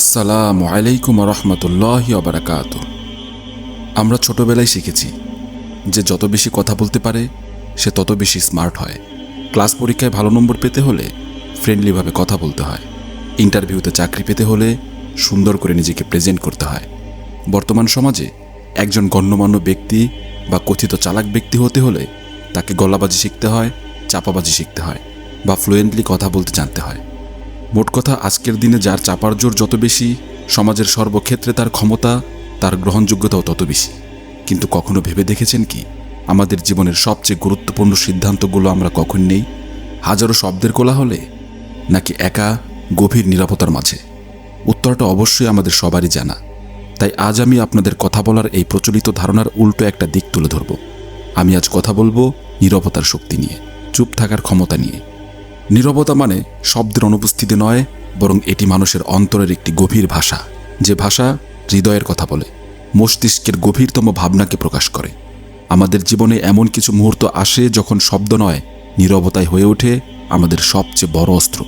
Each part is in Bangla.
আসসালামু আলাইকুম রহমতুল্লাহ বারাকাত আমরা ছোটবেলায় শিখেছি যে যত বেশি কথা বলতে পারে, সে তত বেশি স্মার্ট হয়। ক্লাস পরীক্ষায় ভালো নম্বর পেতে হলে ফ্রেন্ডলিভাবে কথা বলতে হয়। ইন্টারভিউতে চাকরি পেতে হলে সুন্দর করে নিজেকে প্রেজেন্ট করতে হয়। বর্তমান সমাজে একজন গণ্যমান্য ব্যক্তি বা কথিত চালাক ব্যক্তি হতে হলে তাকে গলাবাজি শিখতে হয়, চাপাবাজি শিখতে হয় বা ফ্লুয়েন্টলি কথা বলতে জানতে হয়। মোট কথা, আজকের দিনে যার চাপার জোর যত বেশি, সমাজের সর্বক্ষেত্রে তার ক্ষমতা, তার গ্রহণযোগ্যতাও তত বেশি। কিন্তু কখনো ভেবে দেখেছেন কি? আমাদের জীবনের সবচেয়ে গুরুত্বপূর্ণ সিদ্ধান্তগুলো আমরা কখন নেই? হাজারো শব্দের কোলাহলে? নাকি একা, গভীর নিরাপত্তার মাঝে? উত্তরটা অবশ্যই আমাদের সবারই জানা। তাই আজ আমি আপনাদের কথা বলার এই প্রচলিত ধারণার উল্টো একটা দিক তুলে ধরব। আমি আজ কথা বলব নীরবতার শক্তি নিয়ে, চুপ থাকার ক্ষমতা নিয়ে। নীরবতা মানে শব্দের অনুপস্থিতি নয়, বরং এটি মানুষের অন্তরের একটি গভীর ভাষা, যে ভাষা হৃদয়ের কথা বলে, মস্তিষ্কের গভীরতম ভাবনাকে প্রকাশ করে। আমাদের জীবনে এমন কিছু মুহূর্ত আসে যখন শব্দ নয়, নীরবতায় হয়ে ওঠে আমাদের সবচেয়ে বড় অস্ত্র।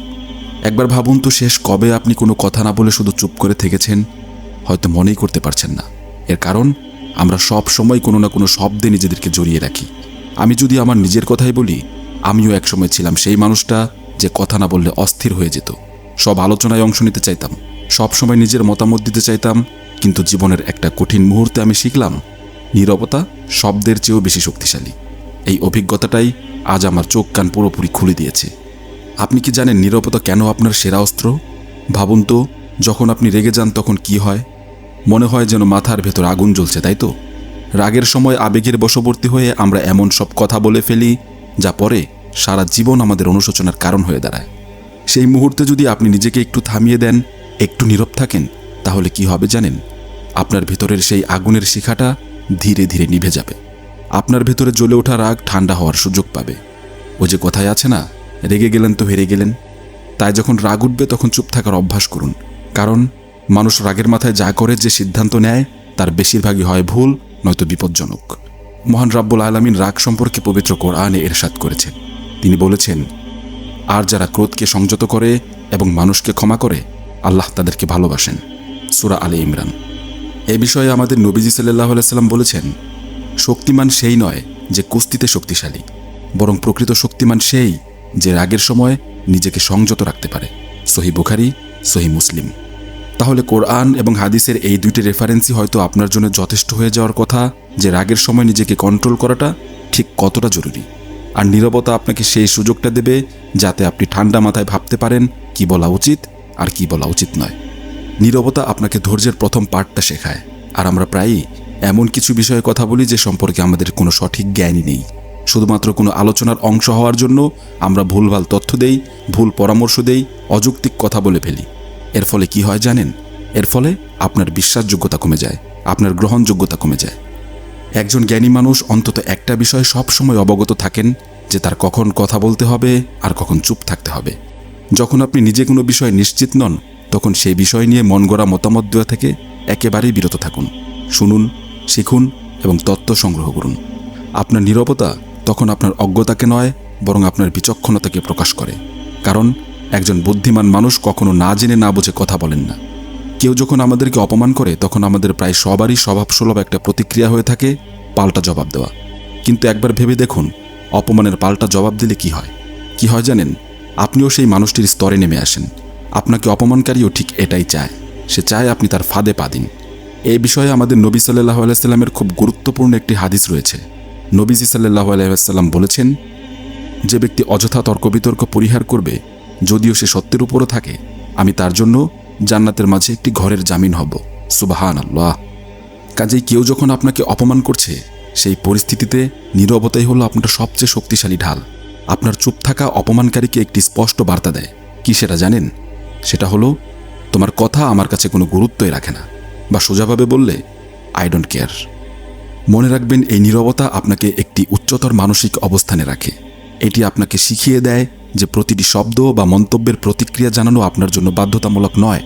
একবার ভাবুন তো শেষ কবে আপনি কোনো কথা না বলে শুধু চুপ করে থেকেছেন, হয়তো মনেই করতে পারছেন না। এর কারণ, আমরা সব সময় কোনো না কোনো শব্দে নিজেদেরকে জড়িয়ে রাখি। আমি যদি আমার নিজের কথাই বলি আমিও একসময় ছিলাম সেই মানুষটা যে কথা না বললে অস্থির হয়ে যেত। সব আলোচনায় অংশ নিতে চাইতাম, সব সময় নিজের মতামত দিতে চাইতাম, কিন্তু জীবনের একটা কঠিন মুহূর্তে আমি শিখলাম, নীরবতা শব্দের চেয়েও বেশি শক্তিশালী। এই অভিজ্ঞতাটাই আজ আমার চোখ কান পুরোপুরি খুলে দিয়েছে। আপনি কি জানেন নীরবতা কেন আপনার সেরা অস্ত্র? ভাবুন তো, যখন আপনি রেগে যান তখন কি হয়? মনে হয় যেন মাথার ভেতর আগুন জ্বলছে, তাই তো? রাগের সময় আবেগের বশবর্তী হয়ে আমরা এমন সব কথা বলে ফেলি যা পরে সারা জীবন আমাদের অনুশোচনার কারণ হয়ে দাঁড়ায়। সেই মুহূর্তে যদি আপনি নিজেকে একটু থামিয়ে দেন, একটু নীরব থাকেন, তাহলে কি হবে জানেন? আপনার ভেতরের সেই আগুনের শিখাটা ধীরে ধীরে নিভে যাবে। আপনার ভেতরে জ্বলে ওঠা রাগ ঠান্ডা হওয়ার সুযোগ পাবে। ও যে কথায় আছে না, রেগে গেলেন তো হেরে গেলেন। তাই যখন রাগ উঠবে, তখন চুপ থাকার অভ্যাস করুন। কারণ মানুষ রাগের মাথায় যা করে, যে সিদ্ধান্ত নেয়, তার বেশিরভাগই হয় ভুল, নয়তো বিপজ্জনক। মহান রাব্বুল আলমিন রাগ সম্পর্কে পবিত্র কোরআনে এরশাদ করেছেন। তিনি বলেছেন, আর যারা ক্রোধকে সংযত করে এবং মানুষকে ক্ষমা করে, আল্লাহ তাদেরকে ভালোবাসেন। সুরা আলী ইমরান। এ বিষয়ে আমাদের নবীজি সাল্লাহ সাল্লাম বলেছেন, শক্তিমান সেই নয় যে কুস্তিতে শক্তিশালী, বরং প্রকৃত শক্তিমান সেই যে রাগের সময় নিজেকে সংযত রাখতে পারে। সহি বুখারি, সহি মুসলিম। তাহলে কোরআন এবং হাদিসের এই দুইটি রেফারেন্সই হয়তো আপনার জন্য যথেষ্ট হয়ে যাওয়ার কথা যে রাগের সময় নিজেকে কন্ট্রোল করাটা ঠিক কতটা জরুরি। আর নীরবতা আপনাকে সেই সুযোগটা দেবে যাতে আপনি ঠান্ডা মাথায় ভাবতে পারেন কি বলা উচিত আর কি বলা উচিত নয়। নীরবতা আপনাকে ধৈর্যের প্রথম পার্টটা শেখায়। আর আমরা প্রায়ই এমন কিছু বিষয়ে কথা বলি যে সম্পর্কে আমাদের কোনো সঠিক জ্ঞানই নেই। শুধুমাত্র কোনো আলোচনার অংশ হওয়ার জন্য আমরা ভুলভাল তথ্য দেই, ভুল পরামর্শ দেই, অযৌক্তিক কথা বলে ফেলি। এর ফলে কি হয় জানেন? এর ফলে আপনার বিশ্বাসযোগ্যতা কমে যায়, আপনার গ্রহণযোগ্যতা কমে যায়। একজন জ্ঞানী মানুষ অন্তত একটা বিষয় সব সময় অবগত থাকেন যে তার কখন কথা বলতে হবে আর কখন চুপ থাকতে হবে। যখন আপনি নিজে কোনো বিষয়ে নিশ্চিত নন, তখন সেই বিষয় নিয়ে মন গড়া মতামত দেওয়া থেকে একেবারেই বিরত থাকুন। শুনুন, শিখুন এবং তত্ত্ব সংগ্রহ করুন। আপনার নীরবতা তখন আপনার অজ্ঞতাকে নয়, বরং আপনার বিচক্ষণতাকে প্রকাশ করে। কারণ, একজন বুদ্ধিমান মানুষ কখনো না জেনে না বুঝে কথা বলেন না। কেউ যখন আমাদেরকে অপমান করে, তখন আমাদের প্রায় সবারই স্বভাবসুলভ একটা প্রতিক্রিয়া হয়ে থাকে পাল্টা জবাব দেওয়া। কিন্তু একবার ভেবে দেখুন, অপমানের পাল্টা জবাব দিলে কি হয়? কি হয় জানেন? আপনিও সেই মানুষটির স্তরে নেমে আসেন। আপনাকে অপমানকারীও ঠিক এটাই চায়। সে চায় আপনি তার ফাঁদে পা দিন। এই বিষয়ে আমাদের নবী সাল্লাহ আলাইস্লামের খুব গুরুত্বপূর্ণ একটি হাদিস রয়েছে। নবীজি সাল্লাহ আলাইসাল্লাম বলেছেন, যে ব্যক্তি অযথা তর্ক বিতর্ক পরিহার করবে, যদিও সে সত্যের উপরও থাকে, আমি তার জন্য জান্নাতের মাঝে একটি ঘরের জামিন হব। সুবাহান আল্লাহ কাজেই কেউ যখন আপনাকে অপমান করছে, সেই পরিস্থিতিতে নীরবতাই হলো আপনার সবচেয়ে শক্তিশালী ঢাল। আপনার চুপ থাকা অপমানকারীকে একটি স্পষ্ট বার্তা দেয়। কি সেটা জানেন? সেটা হলো, তোমার কথা আমার কাছে কোনো গুরুত্বই রাখে না। বা সোজাভাবে বললে আই ডোন্ট কেয়ার মনে রাখবেন, এই নীরবতা আপনাকে একটি উচ্চতর মানসিক অবস্থানে রাখে। এটি আপনাকে শিখিয়ে দেয় যে প্রতিটি শব্দ বা মন্তব্যের প্রতিক্রিয়া জানানো আপনার জন্য বাধ্যতামূলক নয়।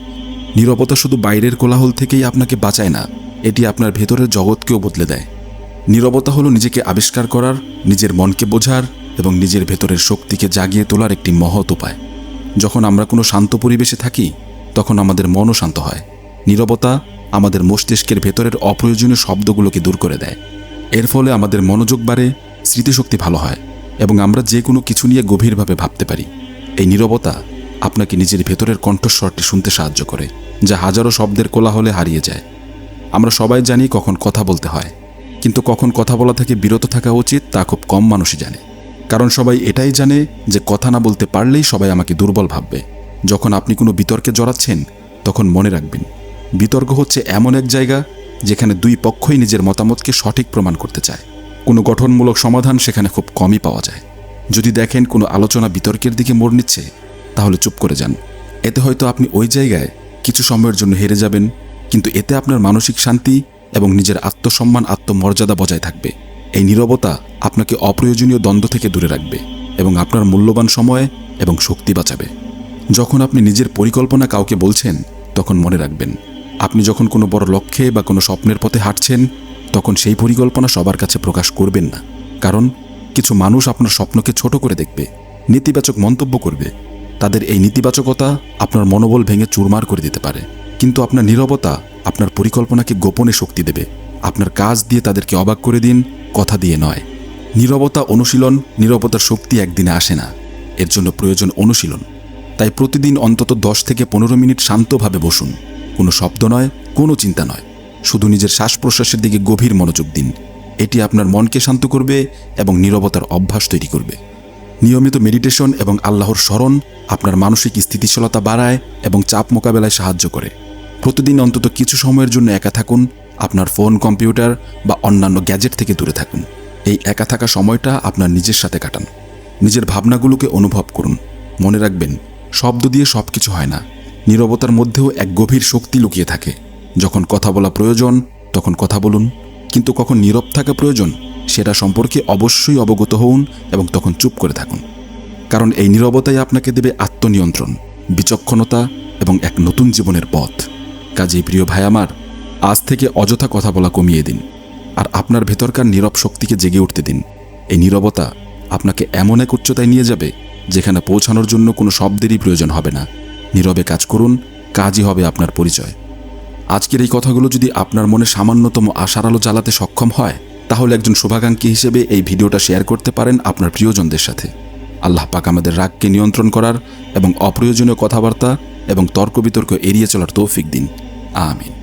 নীরবতা শুধু বাইরের কোলাহল থেকেই আপনাকে বাঁচায় না, এটি আপনার ভেতরের জগৎকেও বদলে দেয়। নীরবতা হলো নিজেকে আবিষ্কার করার, নিজের মনকে বোঝার এবং নিজের ভেতরের শক্তিকে জাগিয়ে তোলার একটি মহৎ উপায়। যখন আমরা কোনো শান্ত পরিবেশে থাকি, তখন আমাদের মনও শান্ত হয়। নীরবতা আমাদের মস্তিষ্কের ভেতরের অপ্রয়োজনীয় শব্দগুলোকে দূর করে দেয়। এর ফলে আমাদের মনোযোগ বাড়ে, স্মৃতিশক্তি ভালো হয়। এবং আমরা যে কোনো কিছু নিয়ে গভীরভাবে ভাবতে পারি। এই নীরবতা আপনাকে নিজের ভেতরের কণ্ঠস্বরটি শুনতে সাহায্য করে, যা হাজারো শব্দের কোলাহলে হারিয়ে যায়। আমরা সবাই জানি কখন কথা বলতে হয়, কিন্তু কখন কথা বলা থেকে বিরত থাকা উচিত তা খুব কম মানুষই জানে। কারণ সবাই এটাই জানে যে কথা না বলতে পারলেই সবাই আমাকে দুর্বল ভাববে। যখন আপনি কোনো বিতর্কে জড়াচ্ছেন, তখন মনে রাখবেন, বিতর্ক হচ্ছে এমন এক জায়গা যেখানে দুই পক্ষই নিজের মতামতকে সঠিক প্রমাণ করতে চায়। কোনো গঠনমূলক সমাধান সেখানে খুব কমই পাওয়া যায়। যদি দেখেন কোনো আলোচনা বিতর্কের দিকে মোড় নিচ্ছে, তাহলে চুপ করে যান। এতে হয়তো আপনি ওই জায়গায় কিছু সময়ের জন্য হেরে যাবেন, কিন্তু এতে আপনার মানসিক শান্তি এবং নিজের আত্মসম্মান, আত্মমর্যাদা বজায় থাকবে। এই নীরবতা আপনাকে অপ্রয়োজনীয় দ্বন্দ্ব থেকে দূরে রাখবে এবং আপনার মূল্যবান সময় এবং শক্তি বাঁচাবে। যখন আপনি নিজের পরিকল্পনা কাউকে বলছেন, তখন মনে রাখবেন, আপনি যখন কোনো বড় লক্ষ্যে বা কোনো স্বপ্নের পথে হাঁটছেন তখন সেই পরিকল্পনা সবার কাছে প্রকাশ করবেন না। কারণ কিছু মানুষ আপনার স্বপ্নকে ছোট করে দেখবে, নেতিবাচক মন্তব্য করবে। তাদের এই নেতিবাচকতা আপনার মনোবল ভেঙে চুরমার করে দিতে পারে। কিন্তু আপনার নীরবতা আপনার পরিকল্পনাকে গোপনে শক্তি দেবে। আপনার কাজ দিয়ে তাদেরকে অবাক করে দিন, কথা দিয়ে নয়। নীরবতা অনুশীলন, নীরবতার শক্তি একদিনে আসে না। এর জন্য প্রয়োজন অনুশীলন। তাই প্রতিদিন অন্তত দশ থেকে পনেরো মিনিট শান্তভাবে বসুন। কোনো শব্দ নয়, কোনো চিন্তা নয়। শুধু নিজের শ্বাস প্রশ্বাসের দিকে গভীর মনোযোগ দিন। এটি আপনার মনকে শান্ত করবে এবং নীরবতার অভ্যাস তৈরি করবে। নিয়মিত মেডিটেশন এবং আল্লাহর স্মরণ আপনার মানসিক স্থিতিশীলতা বাড়ায় এবং চাপ মোকাবেলায় সাহায্য করে। প্রতিদিন অন্তত কিছু সময়ের জন্য একা থাকুন, আপনার ফোন, কম্পিউটার বা অন্যান্য গ্যাজেট থেকে দূরে থাকুন। এই একা থাকা সময়টা আপনার নিজের সাথে কাটান। নিজের ভাবনাগুলোকে অনুভব করুন। মনে রাখবেন, শব্দ দিয়ে সব কিছু হয় না। নীরবতার মধ্যেও এক গভীর শক্তি লুকিয়ে থাকে। যখন কথা বলা প্রয়োজন, তখন কথা বলুন। কিন্তু কখন নীরব থাকা প্রয়োজন, সেটা সম্পর্কে অবশ্যই অবগত হন এবং তখন চুপ করে থাকুন। কারণ এই নীরবতাই আপনাকে দেবে আত্মনিয়ন্ত্রণ, বিচক্ষণতা এবং এক নতুন জীবনের পথ। কাজেই প্রিয় ভাই আমার, আজ থেকে অযথা কথা বলা কমিয়ে দিন, আর আপনার ভেতরকার নীরব শক্তিকে জেগে উঠতে দিন। এই নীরবতা আপনাকে এমন এক উচ্চতায় নিয়ে যাবে, যেখানে পৌঁছানোর জন্য কোনো শব্দেরই প্রয়োজন হবে না। নীরবে কাজ করুন, কাজই হবে আপনার পরিচয়। আজকের এই কথাগুলো যদি আপনার মনে সামান্যতম আশার আলো জ্বালাতে সক্ষম হয়, তাহলে একজন শুভাকাঙ্ক্ষী হিসেবে এই ভিডিওটা শেয়ার করতে পারেন আপনার প্রিয়জনদের সাথে। আল্লাহ পাক আমাদের রাগকে নিয়ন্ত্রণ করার এবং অপ্রয়োজনীয় কথাবার্তা এবং তর্ক বিতর্ক এড়িয়ে চলার তৌফিক দিন। আমিন।